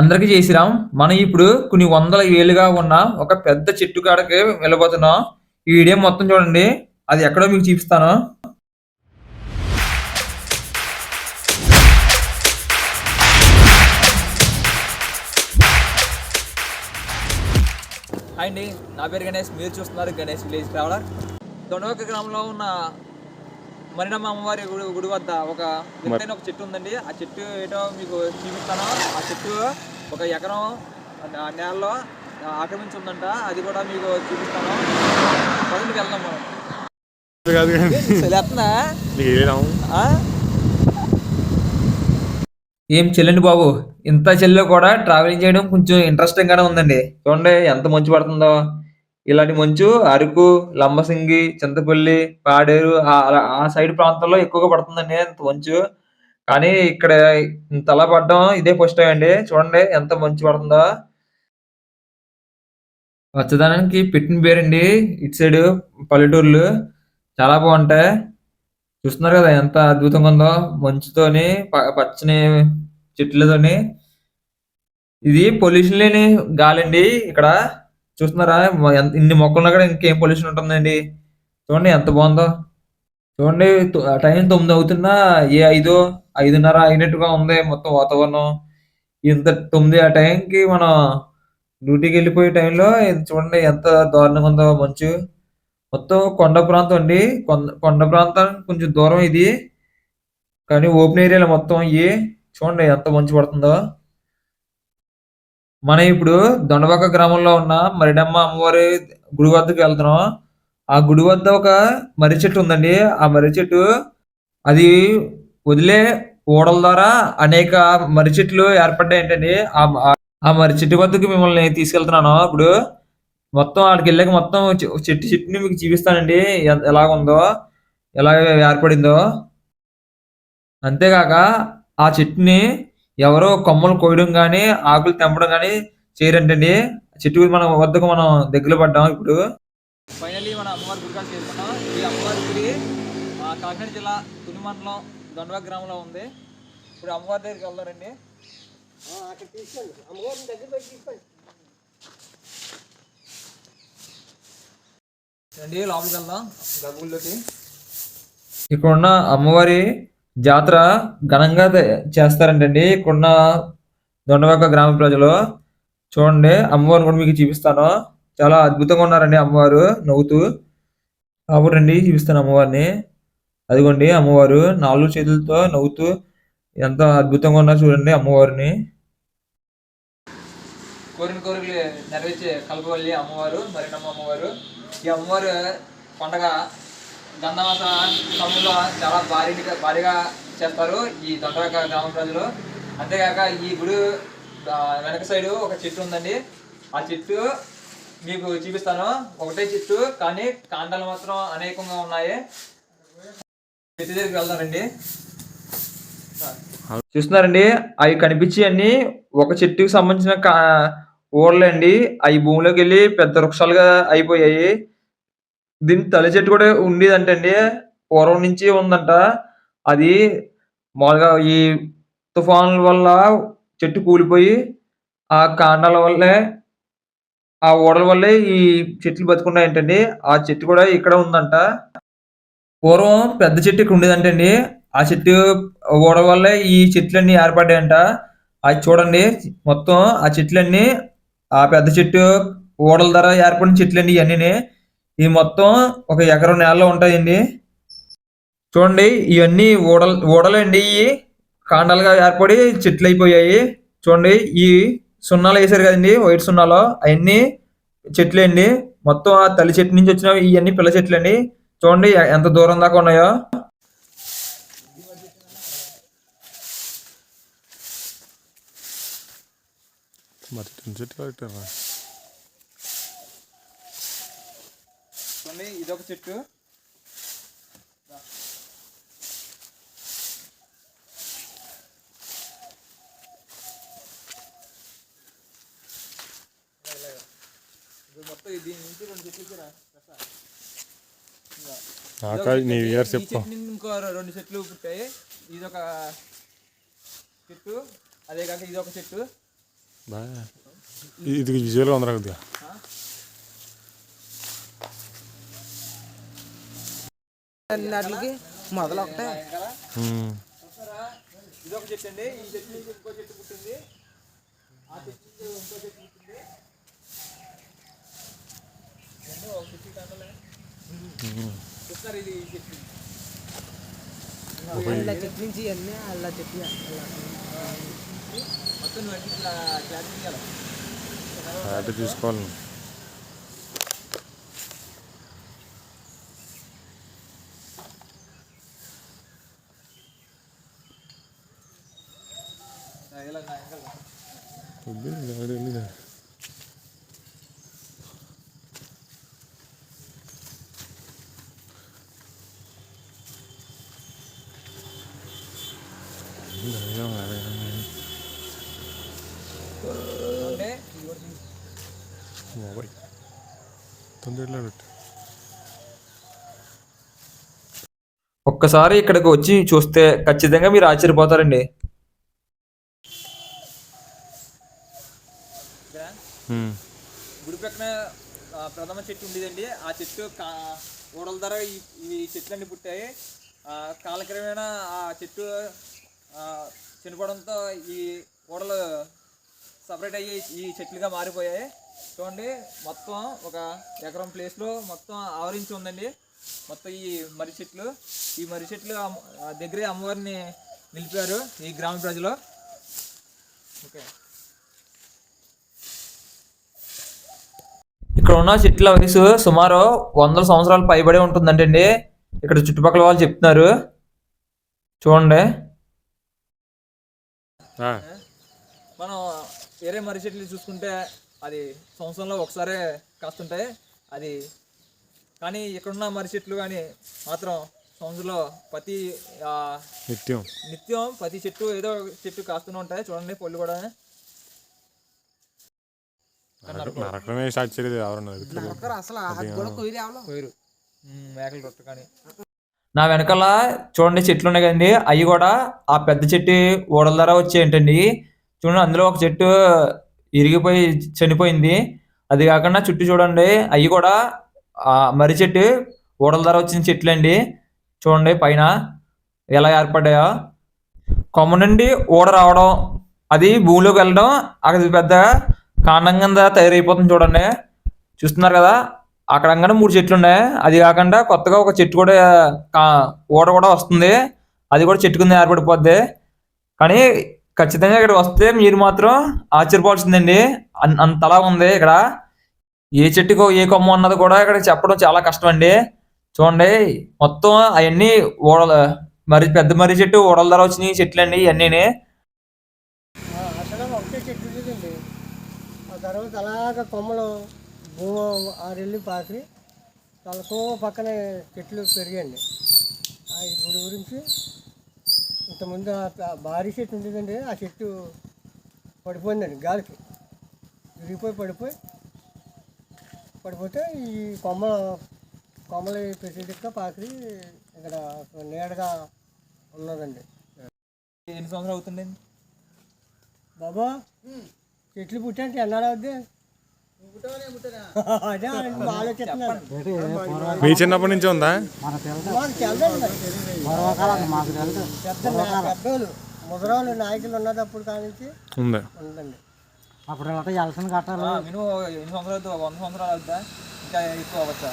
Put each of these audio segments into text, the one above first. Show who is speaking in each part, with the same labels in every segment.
Speaker 1: అందరికీ చేసిరాం మనం ఇప్పుడు కొన్ని వందల ఏళ్ళుగా ఉన్న ఒక పెద్ద చెట్టు కాడకి వెళ్ళబోతున్నాం. ఈ వీడియో మొత్తం చూడండి. అది ఎక్కడో మీకు చూపిస్తాను. అండి. నా పేరు గణేష్. మీరు చూస్తున్నారు గణేష్ విలేజ్ ట్రావెలర్. దొండవక గ్రామంలో ఉన్న మరినమ్మ అమ్మవారి గుడి గుడి వద్ద ఒక ఎత్తైన ఒక చెట్టు ఉందండి. ఆ చెట్టు ఏటో మీకు చూపిస్తాను. ఆ చెట్టు ఒక ఎకరం నేలలో ఆక్రమించి ఉందంట అది కూడా మీకు చూపిస్తాను. పదండి వెళ్దాం మనం.
Speaker 2: కాదు?
Speaker 1: ఏం చెల్లండి బాబు? ఇంత చెల్లెలో కూడా ట్రావెలింగ్ చేయడం కొంచెం ఇంట్రెస్టింగ్ గానే ఉందండి. చూడండి ఎంత మంచు పడుతుందో. ఇలాంటి మంచు అరకు లంబసింగి చింతపల్లి పాడేరు ఆ- సైడ్ ప్రాంతాల్లో ఎక్కువగా పడుతుందండి మంచు. కానీ ఇక్కడ ఇంతలా పడ్డం ఇదే ఫస్ట్ టైం అండి. చూడండి ఎంత మంచు పడుతుందో. వచ్చేదానికి పెట్టిన పేరండి ఇటు సైడ్ పల్లెటూర్లు. చాలా బాగుంటాయి. చూస్తున్నారు కదా ఎంత అద్భుతంగా ఉందో మంచుతోని పచ్చని చెట్లతోని. ఇది పొల్యూషన్ లేని గాలి అండి ఇక్కడ. చూస్తున్నారా? ఎంత- ఇన్ని మొక్కలు కూడా ఇంకేం పొల్యూషన్ ఉంటుందండి? చూడండి ఎంత బాగుందో. చూడండి ఆ టైం తొమ్మిది అవుతున్నా ఏ ఐదు ఐదున్నర అయినట్టుగా ఉంది మొత్తం వాతావరణం. ఇంత తొమ్మిది ఆ టైంకి మనం డ్యూటీకి వెళ్ళిపోయే టైంలో ఇది చూడండి ఎంత దారుణంగా ఉందో మంచు. మొత్తం కొండ ప్రాంతం అండి. కొండ కొండ ప్రాంతం కొంచెం దూరం ఇది. కానీ ఓపెన్ ఏరియాలో మొత్తం ఇవి చూడండి ఎంత మంచు పడుతుందో. మనం ఇప్పుడు దొండపక్క గ్రామంలో ఉన్న మరిడమ్మ అమ్మవారి గుడి వద్దకు వెళ్తున్నాం. ఆ గుడి వద్ద ఒక మర్రి చెట్టు ఉందండి. ఆ మర్రి చెట్టు అది వదిలే ఓడల ద్వారా అనేక మర్రి చెట్లు ఏర్పడ్డాయి ఏంటండి. ఆ ఆ మర్రి చెట్టు వద్దకు మిమ్మల్ని తీసుకెళ్తున్నాను. ఇప్పుడు మొత్తం ఆడికి వెళ్ళాక మొత్తం చెట్టు చెట్టుని మీకు చూపిస్తానండి. ఎలాగుందో ఎలా ఏర్పడిందో. అంతేకాక ఆ చెట్టుని ఎవరో కొమ్మలు కోయడం కానీ ఆకులు తెంపడం కానీ చేయరంటండి. చెట్టు మనం వద్దకు మనం దగ్గర పడ్డాం ఇప్పుడు. ఫైనల్లీ మన అమ్మవారి గుడి కాడికి వెళ్తున్నాం ఈ అమ్మవారి గుడి మా కాకినాడ జిల్లా తుని మండలం దొండవ గ్రామంలో ఉంది. ఇప్పుడు అమ్మవారి దగ్గరికి వెళ్దారండి రండి లోపలికి వెళ్దాం. ఇక్కడ ఉన్న అమ్మవారి జాతర ఘనంగా చేస్తారంటండి. ఇక్కడున్న దొండవాక గ్రామ ప్రజలు. చూడండి అమ్మవారిని కూడా మీకు చూపిస్తాను. చాలా అద్భుతంగా ఉన్నారండి అమ్మవారు. నవ్వుతూ కాబట్టి అండి చూపిస్తాను అమ్మవారిని. అదిగోండి అమ్మవారు నాలుగు చేతులతో నవ్వుతూ ఎంత అద్భుతంగా ఉన్నారు చూడండి అమ్మవారిని. కోరిన కోరికలు నెరవేర్చే కల్పవల్లి అమ్మవారు మరినమ్మ అమ్మవారు. ఈ అమ్మవారు పండగ దండవాస సమయంలో చాలా భారీగా భారీగా చేస్తారు ఈ దొండరాక గ్రామ ప్రజలు. అంతేకాక ఈ గుడి వెనక సైడు ఒక చెట్టు ఉందండి. ఆ చెట్టు మీకు చూపిస్తాను. ఒకటే చెట్టు కానీ కాండాలు మాత్రం అనేకంగా ఉన్నాయి. చెట్టు దగ్గరికి వెళ్దామండి. చూస్తున్నారండి అవి కనిపించి అన్ని ఒక చెట్టుకి సంబంధించిన కా ఊర్లండి. అవి భూమిలోకి వెళ్ళి పెద్ద వృక్షాలుగా అయిపోయాయి. దీని తల్లి చెట్టు కూడా ఉండేదంటండి పూర్వం నుంచి ఉందంట. అది మామూలుగా ఈ తుఫాన్ల వల్ల చెట్టు కూలిపోయి ఆ కాండాల వల్లే ఆ ఓడల వల్లే ఈ చెట్లు బతుకున్నాయంటండి. ఆ చెట్టు కూడా ఇక్కడ ఉందంట. పూర్వం పెద్ద చెట్టు ఇక్కడ ఉండేదంటండి ఆ చెట్టు ఓడ వల్లే ఈ చెట్లన్నీ ఏర్పడ్డాయంట. అది చూడండి మొత్తం ఆ చెట్లన్నీ ఆ పెద్ద చెట్టు ఓడల ద్వారా ఏర్పడిన చెట్లన్నీ ఇవన్నీ ఈ మొత్తం ఒక ఎకరం నేలలో ఉంటాయండి. చూడండి ఇవన్నీ ఊడలు ఊడలండి ఇవి కాండాలుగా ఏర్పడి చెట్లు అయిపోయాయి చూడండి ఈ సున్నాలు వేసారు కదండి వైట్ సున్నాలో. అవన్నీ చెట్లు అండి. మొత్తం ఆ తల్లి చెట్టు నుంచి వచ్చిన ఇవన్నీ పిల్ల చెట్లు అండి చూడండి ఎంత దూరం దాకా ఉన్నాయో.
Speaker 2: మరి చెట్టు
Speaker 1: చూడండి ఇదొక చెట్టు. మొత్తం దీని నుంచి రెండు
Speaker 2: ఇయర్ చెప్పు.
Speaker 1: ఇంకో రెండు చెట్లు పుట్టాయి. ఇది ఒక చెట్టు అదే కాక ఇది ఒక చెట్టు.
Speaker 2: బా. ఇది- విజువల్గా ఉందిరా కొద్దిగా
Speaker 3: అన్నిటికి మొదలు ఒకటే
Speaker 2: ఉమ్.
Speaker 1: ఇది ఒక చెట్టు అండి ఈ చెట్టు నుంచి ఇంకో చెట్టు పుట్టింది ఆ చెట్టు నుంచి ఇంకో చెట్టు పుట్టింది ఇవన్నీ ఒక చెట్టు కాదలే. చూస్తారు ఇది ఈ చెట్టు
Speaker 3: చెట్టు నుంచి అన్నీ అల్ల చెట్టు.
Speaker 1: మొత్తం నువ్వు అన్ని ఇట్లా క్లాస్
Speaker 2: అటు చూసుకోవాలి బాబాయ్ తొందరలో పెట్టు
Speaker 1: ఒక్కసారి ఇక్కడికి వచ్చి చూస్తే ఖచ్చితంగా మీరు ఆశ్చర్యపోతారండి గుడి ప్రక్కన ప్రథమ చెట్టు ఉండేదండి. ఆ చెట్టు కా ఓడల ధర ఈ ఈ చెట్లన్నీ పుట్టాయి. కాలక్రమేణా ఆ చెట్టు చనిపోవడంతో ఈ ఓడలు సపరేట్ అయ్యి ఈ చెట్లుగా మారిపోయాయి. చూడండి మొత్తం ఒక ఎకరం ప్లేస్లో మొత్తం ఆవరించి ఉందండి. మొత్తం ఈ మర్రి చెట్లు. ఈ మర్రి చెట్లు దగ్గరే అమ్మవారిని నిలిపారు ఈ గ్రామ ప్రజలు. ఓకే. ఇక్కడ ఉన్న చెట్ల వయసు సుమారు వందల సంవత్సరాలు పైబడి ఉంటుందంటండి. ఇక్కడ చుట్టుపక్కల వాళ్ళు చెప్తున్నారు. చూడండి.
Speaker 2: ఆ,
Speaker 1: మనం వేరే మర్రి చెట్లు చూసుకుంటే అది సంవత్సరంలో ఒకసారే కాస్తుంటాయి. అది కానీ ఇక్కడున్న మర్రి చెట్లు కానీ మాత్రం సంవత్సరంలో ప్రతి ఆ,
Speaker 2: నిత్యం.
Speaker 1: నిత్యం ప్రతి చెట్టు ఏదో చెట్టు కాస్తూనే ఉంటాయి. చూడండి పళ్ళు కూడా.
Speaker 2: స్టార్ట్ చేయలేదు ఎవరన్నా
Speaker 3: అసలు
Speaker 1: మేకలు రొట్ట కానీ. నా వెనకాల చూడండి చెట్లు ఉన్నాయి కదండి. అవి కూడా ఆ పెద్ద చెట్టు ఓడల ద్వారా వచ్చేయంటండి చూడండి అందులో ఒక చెట్టు ఇరిగిపోయి చనిపోయింది. అది కాకుండా చుట్టూ చూడండి అవి కూడా ఆ మర్రి చెట్టు ఓడల ద్వారా వచ్చిన చెట్లు అండి. చూడండి పైన ఎలా ఏర్పడ్డాయో. కొమ్మ నుండి ఓడ రావడం అది భూమిలోకి వెళ్ళడం అది పెద్ద కాండం కింద తయారైపోతుంది చూడండి. చూస్తున్నారు కదా? అక్కడ అంగానే మూడు చెట్లు ఉన్నాయి అది కాకుండా కొత్తగా ఒక చెట్టు కూడా కా- ఓడ కూడా వస్తుంది. అది కూడా చెట్టు కింద ఏర్పడిపోద్ది. కానీ ఖచ్చితంగా ఇక్కడ వస్తే మీరు మాత్రం ఆశ్చర్యపోవాల్సిందండి. అన్- అంతలా ఉంది ఇక్కడ. ఏ చెట్టుకు ఏ కొమ్మ ఉన్నది కూడా ఇక్కడ చెప్పడం చాలా కష్టం అండి చూడండి మొత్తం అవన్నీ ఓడలు మరి పెద్ద మర్రి చెట్టు ఓడల ద్వారా వచ్చినాయి చెట్లు అండి ఇవన్నీ
Speaker 4: అసలు ఒకటే చెట్టు ఉండేదండి ఆ తర్వాత అలాగ కొమ్మలు భూమి ఆరెళ్ళి పాకి తలకో పక్కనే చెట్లు పెరిగాయండి. గుడి గురించి ఇంతకుముందు భారీ చెట్టు ఉండేదండి. ఆ చెట్టు పడిపోయిందండి గాలికి. విరిగిపోయి పడిపోయి పడిపోతే ఈ కొమ్మ కొమ్మలు ప్రతి దిక్క పాకి ఇక్కడ నీడగా ఉన్నదండి.
Speaker 1: ఎన్ని సంవత్సరాలు అవుతుంది
Speaker 4: బాబా చెట్లు పుట్టానికి ఎన్నాడు అవుద్ది. అదే
Speaker 2: మీ చిన్నప్పటి నుంచి ఉందా?
Speaker 4: మాకు తెలదండి మరి. పెద్ద నా- పెద్దోళ్ళు ముసరాళ్ళు నాయకులు ఉన్నదప్పుడు కానించి
Speaker 2: ఉంది.
Speaker 4: ఉందండి.
Speaker 3: అప్పుడు ఇలా ఎలసిన కట్టాలి.
Speaker 1: మినిమం ఎన్ని సంవత్సరాలు అవుతుంది వంద సంవత్సరాలు అవుతుందా ఇంకా ఎక్కువ అవ్వచ్చా?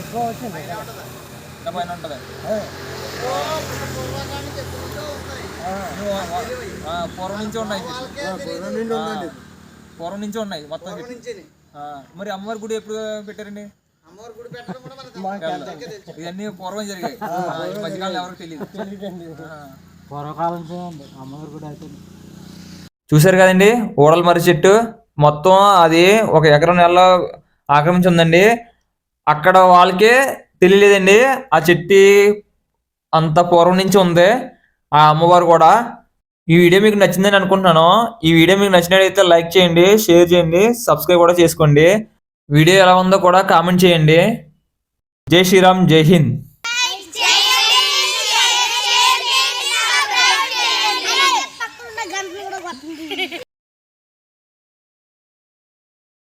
Speaker 4: ఎక్కువ వచ్చింది.
Speaker 1: ఇంకా పైన ఉంటుంది. ఆ, పూర్వం నుంచి ఉన్నాయి. పూర్వం నుంచి ఉన్నాయి మొత్తం మరి అమ్మవారి గుడి ఎప్పుడు పెట్టారండి. ఇవన్నీ పూర్వం జరిగాయి. ఆ, ఈ మధ్యకాలంలో ఎవరికి తెలియదు.
Speaker 3: పూర్వకాలం చేయండి అమ్మగారు కూడా అయితే.
Speaker 1: చూశారు కదండి? ఓడల మర్రి చెట్టు. మొత్తం అది ఒక ఎకరం నెలలో ఆక్రమించి ఉందండి. అక్కడ వాళ్ళకే తెలియలేదండి. ఆ చెట్టు అంత పూర్వం నుంచి ఉంది. ఆ అమ్మవారు కూడా ఈ వీడియో మీకు నచ్చిందని అనుకుంటున్నాను. ఈ వీడియో మీకు నచ్చినట్లయితే లైక్ చేయండి షేర్ చేయండి సబ్స్క్రైబ్ కూడా చేసుకోండి. వీడియో ఎలా ఉందో కూడా కామెంట్ చేయండి. జై శ్రీరామ్ జై హింద్.